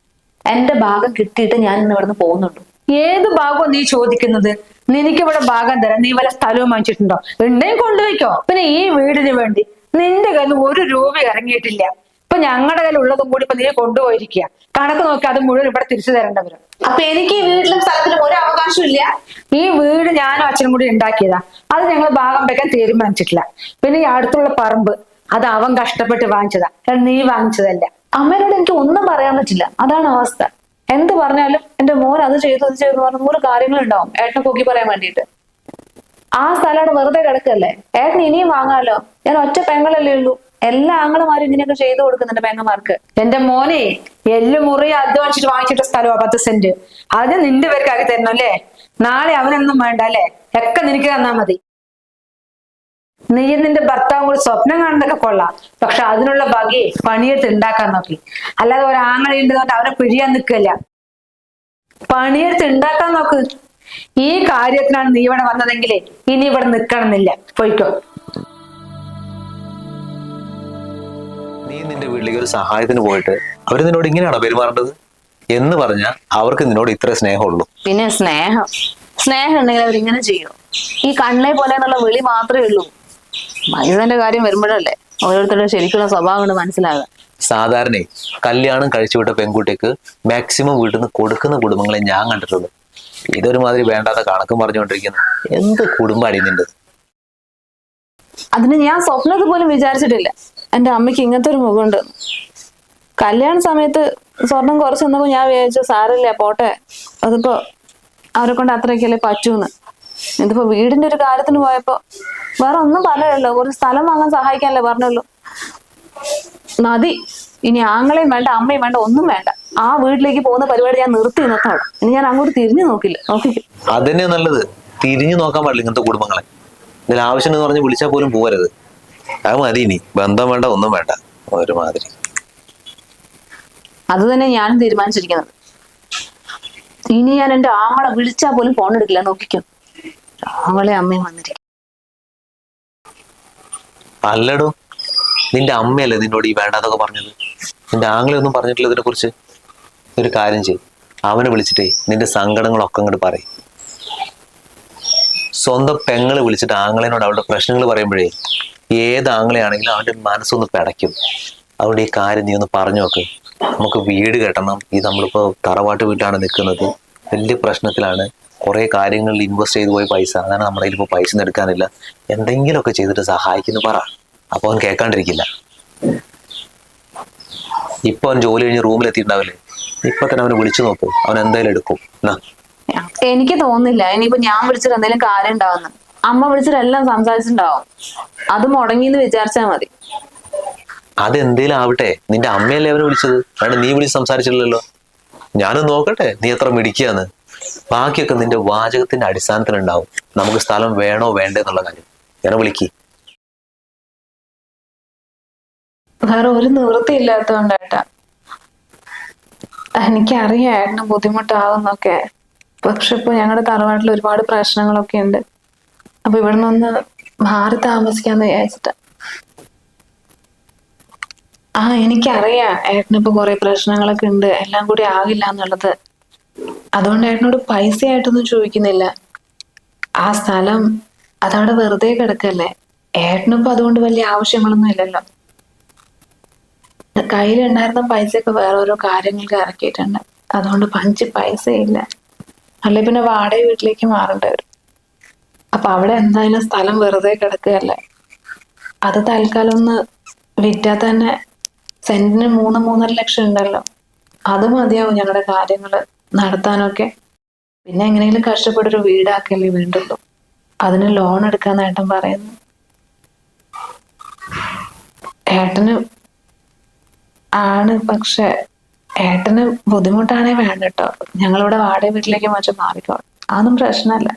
Speaker 1: എന്റെ ഭാഗം കിട്ടിയിട്ട് ഞാൻ ഇന്ന് ഇവിടുന്ന് പോകുന്നുണ്ട്.
Speaker 2: ഏത് ഭാഗവും നീ ചോദിക്കുന്നത്? നിനക്ക് ഇവിടെ ഭാഗം തരാം നീ വല്ല സ്ഥലവും വാങ്ങിച്ചിട്ടുണ്ടോ? ഉണ്ടെങ്കിൽ കൊണ്ടുപോയിക്കോ. പിന്നെ ഈ വീടിന് വേണ്ടി നിന്റെ കയ്യിൽ ഒരു രൂപ ഇറങ്ങിയിട്ടില്ല. ഇപ്പൊ ഞങ്ങളുടെ കയ്യിൽ ഉള്ളതും കൂടി ഇപ്പൊ നീ കൊണ്ടുപോയിരിക്കുക കണക്ക് നോക്കി അത് മുഴുവൻ ഇവിടെ തിരിച്ചു തരേണ്ടവരും.
Speaker 1: അപ്പൊ എനിക്ക് ഈ വീട്ടിലും സ്ഥലത്തിലും ഒരു അവകാശവും ഇല്ല.
Speaker 2: ഈ വീട് ഞാനും അച്ഛനും കൂടി ഉണ്ടാക്കിയതാ. അത് ഞങ്ങൾ ഭാഗം വെക്കാൻ തീരുമാനിച്ചിട്ടില്ല പിന്നെ ഈ അടുത്തുള്ള പറമ്പ് അത് അവൻ കഷ്ടപ്പെട്ട് വാങ്ങിച്ചതാ. നീ വാങ്ങിച്ചതല്ല.
Speaker 1: അമ്മേനോട് എനിക്ക് ഒന്നും പറയാൻ പറ്റില്ല. അതാണ് അവസ്ഥ. എന്ത് പറഞ്ഞാലും എന്റെ മോൻ അത് ചെയ്തു അത് ചെയ്തു പറഞ്ഞ നൂറ് കാര്യങ്ങളുണ്ടാവും. ഏട്ടനെ പൊക്കി പറയാൻ വേണ്ടിയിട്ട്. ആ സ്ഥലം അവിടെ വെറുതെ കിടക്കല്ലേ? ഏട്ടൻ ഇനിയും വാങ്ങാലോ? ഞാൻ ഒറ്റ പെങ്ങളല്ലേ ഉള്ളൂ. എല്ലാ ആങ്ങളുമാരും ഇങ്ങനെയൊക്കെ ചെയ്തു കൊടുക്കുന്നുണ്ട് പെങ്ങന്മാർക്ക്.
Speaker 2: എന്റെ മോനെ എല്ലു മുറി അധ്വാനിച്ചിട്ട് വാങ്ങിച്ചിട്ട സ്ഥലമാ പത്ത് സെന്റ്. അത് നിന്റെ പേർക്കാക്കി തരണം അല്ലേ? നാളെ അവനൊന്നും വേണ്ട അല്ലേ? ഒക്കെ നിനക്ക് തന്നാ മതി. നീ നിന്റെ ഭർത്താവും കൂടി സ്വപ്നം കാണുന്നതൊക്കെ കൊള്ളാം. പക്ഷെ അതിനുള്ള വകയെ പണിയെടുത്ത് ഉണ്ടാക്കാൻ നോക്കി. അല്ലാതെ ഒരാങ്ങളെ ഉണ്ട് അവരെ പിഴിയാൻ നിൽക്കില്ല പണിയെടുത്ത് ഉണ്ടാക്കാൻ നോക്ക്. ഈ കാര്യത്തിനാണ് നീ ഇവിടെ വന്നതെങ്കിലേ ഇനി ഇവിടെ നിൽക്കണമെന്നില്ല പോയിക്കോ.
Speaker 3: നീ നിന്റെ വീട്ടിലേക്ക് ഒരു സഹായത്തിന് പോയിട്ട് അവർ നിന്നോട് ഇങ്ങനെയാണോ പെരുമാറേണ്ടത്? എന്ന് പറഞ്ഞാൽ അവർക്ക് നിന്നോട് ഇത്ര സ്നേഹമുള്ളൂ.
Speaker 1: പിന്നെ സ്നേഹം. സ്നേഹം ഉണ്ടെങ്കിൽ അവരിങ്ങനെ ചെയ്യും. ഈ കണ്ണെ പോലെ എന്നുള്ള വിളി മാത്രമേ ഉള്ളൂ. മനുഷ്യന്റെ കാര്യം വരുമ്പോഴല്ലേ ഓരോരുത്തരുടെ ശരിക്കുള്ള സ്വഭാവം കൊണ്ട് മനസ്സിലാകുക.
Speaker 3: സാധാരണ കല്യാണം കഴിച്ചുവിട്ട പെൺകുട്ടിക്ക് മാക്സിമം വീട്ടിൽ നിന്ന് കൊടുക്കുന്ന കുടുംബങ്ങളെ ഞാൻ കണ്ടിട്ടുള്ളൂ. ഇതൊരുമാതിരി വേണ്ടാത്ത കണക്കും പറഞ്ഞുകൊണ്ടിരിക്കുന്നു. എന്ത് കുടുംബം നിന്റെ?
Speaker 1: അതിന് ഞാൻ സ്വപ്നത്തിൽ പോലും വിചാരിച്ചിട്ടില്ല. എന്റെ അമ്മയ്ക്ക് ഇങ്ങനത്തെ ഒരു മുഖമുണ്ട്. കല്യാണ സമയത്ത് സ്വർണം കുറച്ച് വന്നപ്പോ ഞാൻ വിചാരിച്ചു സാരമില്ല പോട്ടെ. അതിപ്പോ അവരെ കൊണ്ട് അത്രയൊക്കെയല്ലേ പറ്റൂന്ന്. ഇതിപ്പോ വീടിന്റെ ഒരു കാര്യത്തിന് പോയപ്പോ വേറെ ഒന്നും പറഞ്ഞല്ലോ കുറച്ച് സ്ഥലം വാങ്ങാൻ സഹായിക്കാനല്ലേ പറഞ്ഞുള്ളൂ. മതി. ഇനി ആങ്ങളെയും വേണ്ട അമ്മയും വേണ്ട ഒന്നും വേണ്ട. ആ വീട്ടിലേക്ക് പോകുന്ന പരിപാടി ഞാൻ നിർത്തി ഇന്നത്തോടെ ഇനി ഞാൻ അങ്ങോട്ട് തിരിഞ്ഞു നോക്കില്ല. നോക്കിക്കും.
Speaker 3: അതന്നെ നല്ലത്. തിരിഞ്ഞു നോക്കാൻ പാടില്ല ഇങ്ങനത്തെ കുടുംബങ്ങളെ. ഇതിൽ ആവശ്യം എന്ന് പറഞ്ഞ് വിളിച്ചാൽ പോലും പോവരുത്. അത് മതി ഇനി. ബന്ധം വേണ്ട ഒന്നും വേണ്ട. ഒരുമാതിരി.
Speaker 1: അത് തന്നെ ഞാനും തീരുമാനിച്ചിരിക്കുന്നത്. ഇനി ഞാൻ എന്റെ ആങ്ങളെ വിളിച്ചാൽ പോലും ഫോൺ എടുക്കില്ല. നോക്കിക്കും. ആങ്ങളെ അമ്മയും വന്നിരിക്കും
Speaker 3: അല്ലടോ. നിന്റെ അമ്മയല്ലേ നിന്നോട് ഈ വേണ്ടാതൊക്കെ പറഞ്ഞത്? നിന്റെ ആങ്ങളെ ഒന്നും പറഞ്ഞിട്ടില്ല ഇതിനെ കുറിച്ച് ഒരു കാര്യം ചെയ്യും. അവനെ വിളിച്ചിട്ടേ നിന്റെ സങ്കടങ്ങളൊക്കെ അങ്ങോട്ട് പറയും. സ്വന്തം പെങ്ങൾ വിളിച്ചിട്ട് ആങ്ങളേനോട് അവളുടെ പ്രശ്നങ്ങൾ പറയുമ്പോഴേ ഏത് ആംഗളയാണെങ്കിലും അവന്റെ മനസ്സൊന്ന് പിടയ്ക്കും. അതുകൊണ്ട് ഈ കാര്യം നീ ഒന്ന് പറഞ്ഞു നോക്ക്. നമുക്ക് വീട് കെട്ടണം. ഈ നമ്മളിപ്പോൾ തറവാട്ട് വീട്ടിലാണ് നിൽക്കുന്നത്. വലിയ പ്രശ്നത്തിലാണ്. കുറേ കാര്യങ്ങളിൽ ഇൻവെസ്റ്റ് ചെയ്തു പോയ പൈസ. അതാണ് നമ്മുടെ ഇപ്പോൾ പൈസ ഒന്നും എടുക്കാനില്ല. എന്തെങ്കിലുമൊക്കെ ചെയ്തിട്ട് സഹായിക്കുന്നു പറ. അപ്പോൾ അവൻ കേൾക്കാണ്ടിരിക്കില്ല. ഇപ്പൊ അവൻ ജോലി കഴിഞ്ഞ് റൂമിലെത്തിയിട്ടുണ്ടാവില്ലേ? ഇപ്പൊ തന്നെ അവനെ വിളിച്ചു നോക്കും. അവൻ എന്തായാലും എടുക്കും. എന്നാ?
Speaker 1: എനിക്ക് തോന്നുന്നില്ല. ഇനിയിപ്പോ ഞാൻ വിളിച്ചിട്ട് എന്തെങ്കിലും കാര്യം ഉണ്ടാവുന്നു അമ്മ വിളിച്ചിട്ട് എല്ലാം സംസാരിച്ചിട്ടുണ്ടാവും. അത് മുടങ്ങിന്ന് വിചാരിച്ചാ മതി.
Speaker 3: അതെന്തേലും ആവട്ടെ. നിന്റെ അമ്മയല്ലേ അവനെ വിളിച്ചത്? വേണ്ട നീ വിളിച്ച് സംസാരിച്ചില്ലല്ലോ. ഞാനും നോക്കട്ടെ നീ എത്ര മിടിക്കാന്ന് ബാക്കിയൊക്കെ നിന്റെ വാചകത്തിന്റെ അടിസ്ഥാനത്തിലുണ്ടാവും. നമുക്ക് സ്ഥലം വേണോ വേണ്ടേ എന്നുള്ള കാര്യം. ഞാൻ വിളിക്ക്.
Speaker 1: വേറെ ഒരു നിവൃത്തി ഇല്ലാത്തതുകൊണ്ടായിട്ടാ എനിക്കറിയാം ഏട്ടന് ബുദ്ധിമുട്ടാവുന്നൊക്കെ. പക്ഷെ ഇപ്പൊ ഞങ്ങളുടെ തറവാട്ടിൽ ഒരുപാട് പ്രശ്നങ്ങളൊക്കെ ഉണ്ട് അപ്പൊ ഇവിടെ നിന്ന് മാറി താമസിക്കാന്ന് വിചാരിച്ചിട്ട. ആ എനിക്കറിയാം ഏട്ടനിപ്പോ കുറെ പ്രശ്നങ്ങളൊക്കെ ഉണ്ട് എല്ലാം കൂടി ആകില്ല എന്നുള്ളത്. അതുകൊണ്ട് ഏട്ടനോട് പൈസ ആയിട്ടൊന്നും ചോദിക്കുന്നില്ല. ആ സ്ഥലം അതവിടെ വെറുതെ കിടക്കല്ലേ? ഏട്ടനിപ്പോ അതുകൊണ്ട് വലിയ ആവശ്യങ്ങളൊന്നും ഇല്ലല്ലോ. കയ്യിലുണ്ടായിരുന്ന പൈസയൊക്കെ വേറെ ഓരോ കാര്യങ്ങൾക്ക് ഇറക്കിയിട്ടുണ്ട്. അതുകൊണ്ട് പഞ്ച് ഇല്ല അല്ലെ പിന്നെ വാടക വീട്ടിലേക്ക് മാറേണ്ടി വരും. അപ്പൊ അവിടെ എന്തായാലും സ്ഥലം വെറുതെ കിടക്കുകയല്ലേ? അത് തൽക്കാലം ഒന്ന് വിറ്റാൽ തന്നെ സെന്റിന് മൂന്ന് മൂന്നര ലക്ഷം ഉണ്ടല്ലോ. അത് മതിയാവും ഞങ്ങളുടെ കാര്യങ്ങൾ നടത്താനൊക്കെ. പിന്നെ എങ്ങനെയെങ്കിലും കഷ്ടപ്പെട്ടൊരു വീടാക്കല്ലേ വീണ്ടുള്ളൂ. അതിന് ലോൺ എടുക്കാൻ ഏട്ടൻ പറയുന്നു. ഏട്ടന് ആണ് പക്ഷെ ഏട്ടന് ബുദ്ധിമുട്ടാണേ വേണ്ട കേട്ടോ ഞങ്ങളിവിടെ വാടക വീട്ടിലേക്ക് മറ്റും മാറിക്കോളും അതൊന്നും പ്രശ്നമല്ല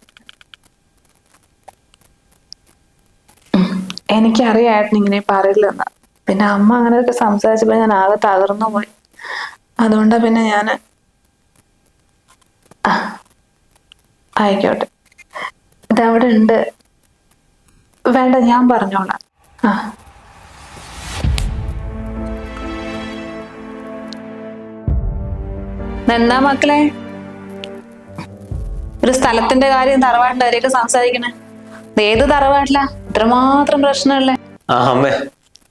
Speaker 1: എനിക്കറിയാം ഏട്ടൻ ഇങ്ങനെ പറയില്ലെന്ന്. പിന്നെ അമ്മ അങ്ങനെയൊക്കെ സംസാരിച്ചപ്പോ ഞാൻ ആകെ തകർന്നു പോയി. അതുകൊണ്ടാ പിന്നെ ഞാൻ ആയിക്കോട്ടെ. ഇതവിടെ ഉണ്ട്. വേണ്ട ഞാൻ പറഞ്ഞോളാം. ആ. എന്താ മക്കളെ? ഒരു സ്ഥലത്തിന്റെ കാര്യം തറവാട്ടിൽ അവരെയൊക്കെ സംസാരിക്കണേ. ഏത് തറവാട്ടിലാ? ഇത്രമാത്രം
Speaker 3: പ്രശ്നമല്ലേ? അമ്മേ.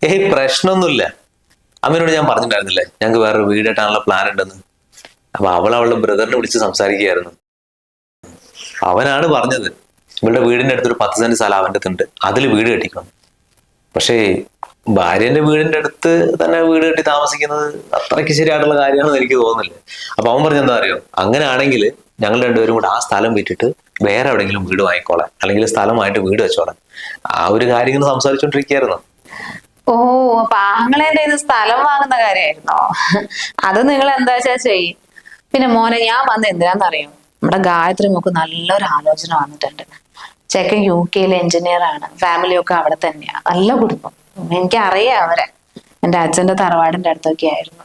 Speaker 3: ഏയ് പ്രശ്നമൊന്നുമില്ല. അമ്മയോട് ഞാൻ പറഞ്ഞിട്ടുണ്ടായിരുന്നില്ലേ? ഞങ്ങൾക്ക് വേറൊരു വീടായിട്ടാണല്ലോ പ്ലാൻ ഉണ്ടെന്ന്. അപ്പൊ അവൾ അവളുടെ ബ്രദറിനെ വിളിച്ച് സംസാരിക്കുകയായിരുന്നു. അവനാണ് പറഞ്ഞത് ഇവളുടെ വീടിന്റെ അടുത്തൊരു പത്ത് സെന്റ് സ്ഥലം അവന്റെ അതിൽ വീട് കെട്ടിക്കണം. പക്ഷേ ഭാര്യന്റെ വീടിന്റെ അടുത്ത് തന്നെ വീട് കെട്ടി താമസിക്കുന്നത് അത്രയ്ക്ക് ശരിയായിട്ടുള്ള കാര്യമാണെന്ന് എനിക്ക് തോന്നുന്നില്ല. അപ്പൊ അവൻ പറഞ്ഞ എന്താ അറിയോ? അങ്ങനെയാണെങ്കിൽ ഞങ്ങൾ രണ്ടുപേരും കൂടെ ആ സ്ഥലം വിറ്റിട്ട് വേറെ എവിടെയെങ്കിലും വീട് വാങ്ങിക്കോളാം അല്ലെങ്കിൽ സ്ഥലമായിട്ട് വീട് വെച്ചോളാം ആ ഒരു കാര്യം ഇങ്ങനെ
Speaker 1: ഓ അപ്പൊ ആങ്ങളേന്റെ സ്ഥലം വാങ്ങുന്ന കാര്യമായിരുന്നോ? അത് നിങ്ങൾ എന്താ വെച്ചാ ചെയ്യും. പിന്നെ മോനെ ഞാൻ വന്ന് എന്തിനാന്നറിയോ? നമ്മുടെ ഗായത്രി മോക്ക് നല്ലൊരു ആലോചന വന്നിട്ടുണ്ട്. ചെക്കൻ യു കെയിലെ എഞ്ചിനീയർ ആണ് ഫാമിലി ഒക്കെ അവിടെ തന്നെയാ. നല്ല കുടുംബം. എനിക്കറിയാം അവരെ. എന്റെ അച്ഛന്റെ തറവാടിന്റെ അടുത്തൊക്കെ ആയിരുന്നു.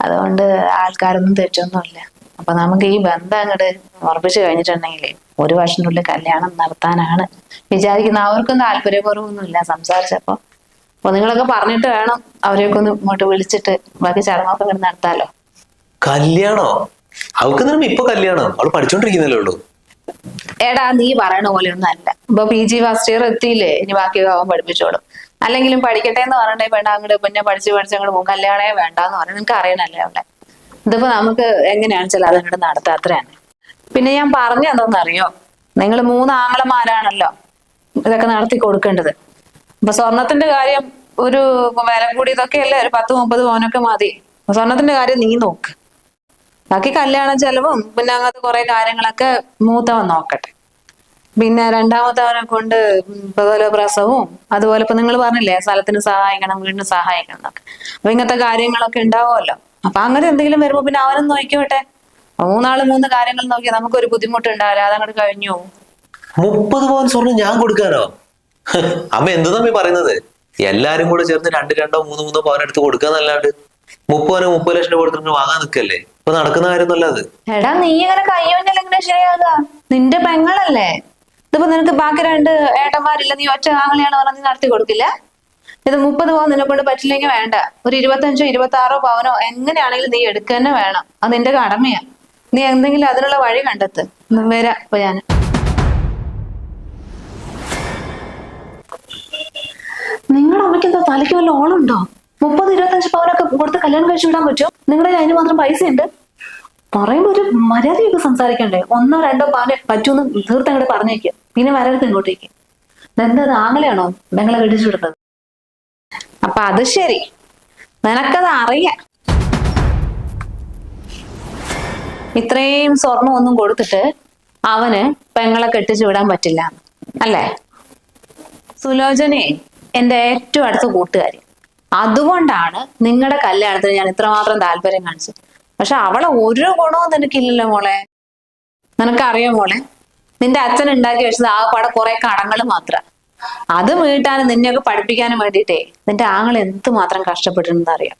Speaker 1: അതുകൊണ്ട് ആൾക്കാരൊന്നും തെറ്റൊന്നുമില്ല. അപ്പൊ നമുക്ക് ഈ ബന്ധം അങ്ങോട്ട് ഉറപ്പിച്ചു കഴിഞ്ഞിട്ടുണ്ടെങ്കിൽ ഒരു വർഷത്തിനുള്ളിൽ കല്യാണം നടത്താനാണ് വിചാരിക്കുന്ന അവർക്കും താല്പര്യക്കുറവൊന്നുമില്ല സംസാരിച്ചപ്പോ. അപ്പൊ നിങ്ങളൊക്കെ പറഞ്ഞിട്ട് വേണം അവരെയൊക്കെ ഒന്ന് ഇങ്ങോട്ട് വിളിച്ചിട്ട് ബാക്കി ചടങ്ങൊക്കെ ഇങ്ങോട്ട് നടത്താലോ?
Speaker 3: കല്യാണോ? അവൾക്ക് നിന്നും ഇപ്പൊ കല്യാണം. അവൾ പഠിച്ചോണ്ടിരിക്കുന്നല്ലേ ഉള്ളൂ.
Speaker 1: എടാ നീ പറയണ പോലെ ഒന്നും അല്ല. ഇപ്പൊ പി ജി ഫസ്റ്റ് ഇയർ എത്തിയില്ലേ? ഇനി ബാക്കിയൊക്കെ അവൻ പഠിപ്പിച്ചോളും. അല്ലെങ്കിലും പഠിക്കട്ടെ എന്ന് പറഞ്ഞിട്ട് പെണ്ണ അങ്ങോട്ട് പിന്നെ പഠിച്ചു പഠിച്ച് അങ്ങോട്ട് പോകും. കല്യാണേ വേണ്ട എന്ന് പറഞ്ഞു നിനക്ക് അറിയണല്ലേ അവിടെ? ഇതിപ്പോ നമുക്ക് എങ്ങനെയാണ് ചില അതങ്ങോട്ട് നടത്താത്രയാണ് പിന്നെ ഞാൻ പറഞ്ഞു എന്തെന്നറിയോ നിങ്ങൾ മൂന്ന് ആങ്ങളമാരാണല്ലോ ഇതൊക്കെ നടത്തി കൊടുക്കേണ്ടത്. അപ്പൊ സ്വർണത്തിന്റെ കാര്യം ഒരു വില കൂടിയതൊക്കെ അല്ലേ? ഒരു പത്ത് മുപ്പത് പവനൊക്കെ മതി. സ്വർണത്തിന്റെ കാര്യം നീ നോക്ക്. ബാക്കി കല്യാണ ചെലവും പിന്നെ അങ്ങനത്തെ കുറെ കാര്യങ്ങളൊക്കെ മൂത്തവൻ നോക്കട്ടെ. പിന്നെ രണ്ടാമത്തവനെ കൊണ്ട് ഇപ്പൊ പ്രസവവും അതുപോലെ ഇപ്പൊ നിങ്ങൾ പറഞ്ഞില്ലേ സ്ഥലത്തിന് സഹായിക്കണം വീടിന് സഹായിക്കണം എന്നൊക്കെ. അപ്പൊ ഇങ്ങനത്തെ കാര്യങ്ങളൊക്കെ ഉണ്ടാവുമല്ലോ. അപ്പൊ അങ്ങനെ എന്തെങ്കിലും വരുമ്പോ പിന്നെ അവനും നോക്കിക്കോട്ടെ. മൂന്നാൾ മൂന്ന് കാര്യങ്ങൾ നോക്കി നമുക്കൊരു ബുദ്ധിമുട്ടുണ്ടാവില്ല അതങ്ങോട്ട് കഴിഞ്ഞു.
Speaker 3: മുപ്പത് പവൻ സ്വർണം ഞാൻ കൊടുക്കാനോ? അമ്മ എന്ത് തമ്മി പറയുന്നത്? എല്ലാരും കൂടെ ചേർന്ന് രണ്ട് രണ്ടോ മൂന്ന് മൂന്നോ പവൻ എടുത്ത് കൊടുക്കാന്നല്ലാണ്ട് മുപ്പതിന് മുപ്പത് ലക്ഷം രൂപ കൊടുത്തിട്ട് വാങ്ങാൻ നിൽക്കല്ലേ? ഇപ്പൊ നടക്കുന്ന കാര്യമൊന്നുമല്ല അത്.
Speaker 1: എടാ നീ ഇങ്ങനെ കയ്യോഞ്ഞാൽ ഇങ്ങനെ ശരിയാകാ നിന്റെ പെങ്ങളല്ലേ? ഇതിപ്പോ നിനക്ക് ബാക്കി രണ്ട് ഏട്ടന്മാരില്ല നീ ഒറ്റ ആങ്ങളെയാണ് പറഞ്ഞ് നീ നടത്തി കൊടുക്കില്ല? ഇത് മുപ്പത് പവൻ നിന്നെ കൊണ്ട് പറ്റില്ലെങ്കിൽ വേണ്ട. ഒരു ഇരുപത്തഞ്ചോ ഇരുപത്തി ആറോ പവനോ എങ്ങനെയാണെങ്കിലും നീ എടുക്കുക തന്നെ വേണം. അത് നിന്റെ കടമയാ. നീ എന്തെങ്കിലും അതിനുള്ള വഴി കണ്ടെത്ത്. വരാ ഇപ്പൊ ഞാൻ നിങ്ങളുടെ അമ്മയ്ക്ക് എന്താ തലയ്ക്ക് വല്ല ഓളുണ്ടോ? മുപ്പത് ഇരുപത്തഞ്ച് പവനൊക്കെ കൊടുത്ത് കല്യാണം കഴിച്ചു വിടാൻ പറ്റുമോ? നിങ്ങളുടെ അതിന് മാത്രം പൈസ ഉണ്ട് പറയുമ്പോ ഒരു മര്യാദയൊക്കെ സംസാരിക്കണ്ടേ? ഒന്നോ രണ്ടോ പവനെ പറ്റൂന്ന് തീർത്ത് അങ്ങോട്ട് പറഞ്ഞേക്ക്. പിന്നെ വരരുത് ഇങ്ങോട്ടേക്ക് എന്താ ആങ്ങളെയാണോ? ബംഗളെ കെട്ടിച്ചു വിടുന്നത്. അപ്പൊ അത് ശരി. നിനക്കത് അറിയാം. ഇത്രയും സ്വർണം ഒന്നും കൊടുത്തിട്ട് അവന് പെങ്ങളെ കെട്ടിച്ചു വിടാൻ പറ്റില്ല. അല്ലേ? സുലോചനെ എന്റെ ഏറ്റവും അടുത്ത കൂട്ടുകാരി. അതുകൊണ്ടാണ് നിങ്ങളുടെ കല്യാണത്തിന് ഞാൻ ഇത്രമാത്രം താല്പര്യം കാണിച്ചത്. പക്ഷെ അവളെ ഒരു ഗുണവും നിനക്കില്ലല്ലോ മോളെ. നിനക്കറിയാം മോളെ നിന്റെ അച്ഛൻ ഉണ്ടാക്കി വെച്ചത് ആ പടം കുറെ കടങ്ങൾ മാത്രം. അത് വീട്ടാനും നിന്നെയൊക്കെ പഠിപ്പിക്കാനും വേണ്ടിയിട്ടേ നിന്റെ ആങ്ങൾ എന്തുമാത്രം കഷ്ടപ്പെട്ടിട്ടുണ്ടെന്ന് അറിയാം.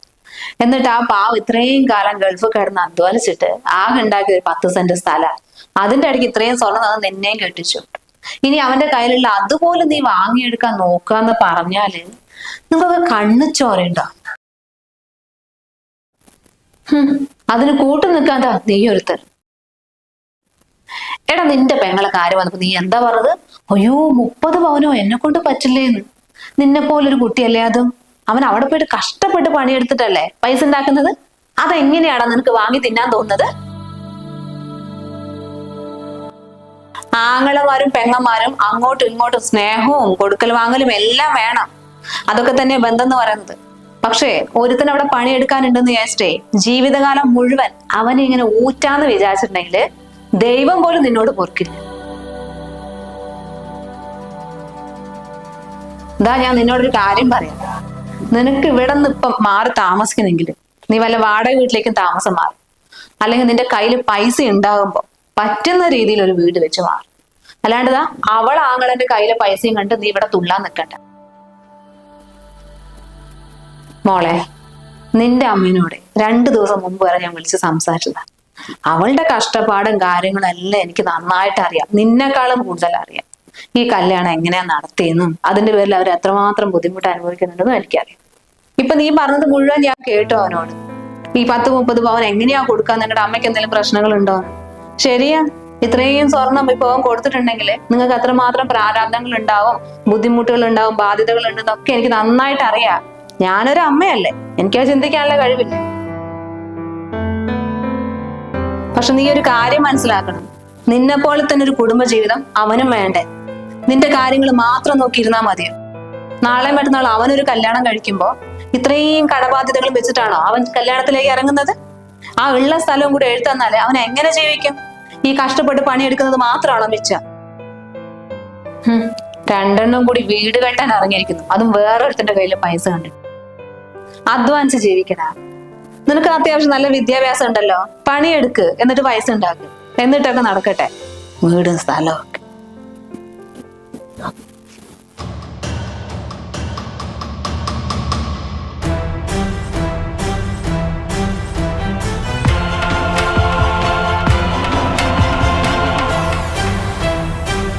Speaker 1: എന്നിട്ട് ആ പാവ് ഇത്രയും കാലം ഗൾഫ് കിടന്ന് അധ്വാനിച്ചിട്ട് ആകെ ഉണ്ടാക്കിയ ഒരു പത്ത് സെന്റ് സ്ഥല. അതിന്റെ ഇടയ്ക്ക് ഇത്രയും സ്വർണം തന്ന് നിന്നെയും കെട്ടിച്ചു. ഇനി അവന്റെ കയ്യിലുള്ള അതുപോലെ നീ വാങ്ങിയെടുക്കാൻ നോക്കാന്ന് പറഞ്ഞാൽ നിങ്ങൾക്ക് കണ്ണു ചോരയുണ്ടോ? അതിന് കൂട്ടു നിൽക്കാതാ നീ ഒരുത്തൻ എടാ നിന്റെ പെങ്ങളെ കാര്യം വന്നപ്പോ നീ എന്താ പറഞ്ഞത്? അയ്യോ മുപ്പത് പവനോ എന്നെ കൊണ്ട് പറ്റില്ലേന്ന്. നിന്നെ പോലൊരു കുട്ടിയല്ലേ അതും? അവൻ അവിടെ പോയിട്ട് കഷ്ടപ്പെട്ട് പണിയെടുത്തിട്ടല്ലേ പൈസ ഉണ്ടാക്കുന്നത്? അതെങ്ങനെയാടാ നിനക്ക് വാങ്ങി തിന്നാൻ തോന്നുന്നത്? ആങ്ങളമാരും പെങ്ങന്മാരും അങ്ങോട്ടും ഇങ്ങോട്ടും സ്നേഹവും കൊടുക്കൽ വാങ്ങലും എല്ലാം വേണം. അതൊക്കെ തന്നെ ബന്ധം എന്ന് പറയുന്നത്. പക്ഷേ ഒരുത്തൻ അവിടെ പണിയെടുക്കാനുണ്ടെന്ന് വിചാരിച്ചിട്ടേ ജീവിതകാലം മുഴുവൻ അവനെ ഇങ്ങനെ ഊറ്റാന്ന് വിചാരിച്ചിട്ടുണ്ടെങ്കിൽ ദൈവം പോലും നിന്നോട് പൊറുക്കില്ല. ഇതാ ഞാൻ നിന്നോടൊരു കാര്യം പറയാം. നിനക്ക് ഇവിടെ നിന്ന് ഇപ്പം മാറി താമസിക്കുന്നെങ്കിൽ നീ വല്ല വാടക വീട്ടിലേക്കും താമസം മാറും. അല്ലെങ്കിൽ നിന്റെ കയ്യിൽ പൈസ ഉണ്ടാകുമ്പോ പറ്റുന്ന രീതിയിൽ ഒരു വീട് വെച്ച് മാറും. അല്ലാണ്ട് അവൾ ആങ്ങളന്റെ കയ്യിലെ പൈസയും കണ്ട് നീ ഇവിടെ തുള്ളാൻ നിൽക്കണ്ട. മോളെ നിന്റെ അമ്മേനോട് രണ്ടു ദിവസം മുമ്പ് വരെ ഞാൻ വിളിച്ച് സംസാരിച്ചതാ. അവളുടെ കഷ്ടപ്പാടും കാര്യങ്ങളെല്ലാം എനിക്ക് നന്നായിട്ട് അറിയാം. നിന്നെക്കാളും കൂടുതൽ അറിയാം. ഈ കല്യാണം എങ്ങനെയാ നടത്തിയെന്നും അതിന്റെ പേരിൽ അവർ എത്രമാത്രം ബുദ്ധിമുട്ട് അനുഭവിക്കുന്നുണ്ടെന്നും എനിക്കറിയാം. ഇപ്പൊ നീ പറഞ്ഞത് മുഴുവൻ ഞാൻ കേട്ടു അവനോട്. ഈ പത്ത് മുപ്പത് പവൻ എങ്ങനെയാ കൊടുക്കാൻ നിങ്ങളുടെ അമ്മയ്ക്ക് എന്തെങ്കിലും പ്രശ്നങ്ങളുണ്ടോ? ശരിയാ. ഇത്രയും സ്വർണം അവൻ കൊടുത്തിട്ടുണ്ടെങ്കിൽ നിങ്ങൾക്ക് അത്രമാത്രം പ്രാരാബ്ദങ്ങൾ ഉണ്ടാവും ബുദ്ധിമുട്ടുകൾ ഉണ്ടാവും ബാധ്യതകൾ ഉണ്ടെന്നൊക്കെ എനിക്ക് നന്നായിട്ട് അറിയാം. ഞാനൊരു അമ്മയല്ലേ. എനിക്കത് ചിന്തിക്കാനുള്ള കഴിവില്ല. പക്ഷെ നീ ഒരു കാര്യം മനസ്സിലാക്കണം. നിന്നെ പോലെ തന്നെ ഒരു കുടുംബജീവിതം അവനും വേണ്ടേ. നിന്റെ കാര്യങ്ങൾ മാത്രം നോക്കിയിരുന്നാ മതിയോ നാളെ മറ്റന്നാൾ അവനൊരു കല്യാണം കഴിക്കുമ്പോ ഇത്രയും കടബാധ്യതകളും വെച്ചിട്ടാണോ അവൻ കല്യാണത്തിലേക്ക് ഇറങ്ങുന്നത്? ആ ഉള്ള സ്ഥലവും കൂടി എഴുത്തന്നാലേ അവൻ എങ്ങനെ ജീവിക്കും? ഈ കഷ്ടപ്പെട്ട് പണിയെടുക്കുന്നത് മാത്രമാണോ മിച്ചം? രണ്ടെണ്ണം കൂടി വീട് കെട്ടാൻ ഇറങ്ങിയിരിക്കുന്നു. അതും വേറൊരുത്തിന്റെ കയ്യിൽ പൈസ കണ്ടിട്ട്. അധ്വാനിച്ച് ജീവിക്കടാ. നിനക്ക് അത്യാവശ്യം നല്ല വിദ്യാഭ്യാസം ഉണ്ടല്ലോ. പണിയെടുക്ക്. എന്നിട്ട് പൈസ ഉണ്ടാക്ക് എന്നിട്ടൊക്കെ നടക്കട്ടെ. വീടും സ്ഥലവും ഒക്കെ.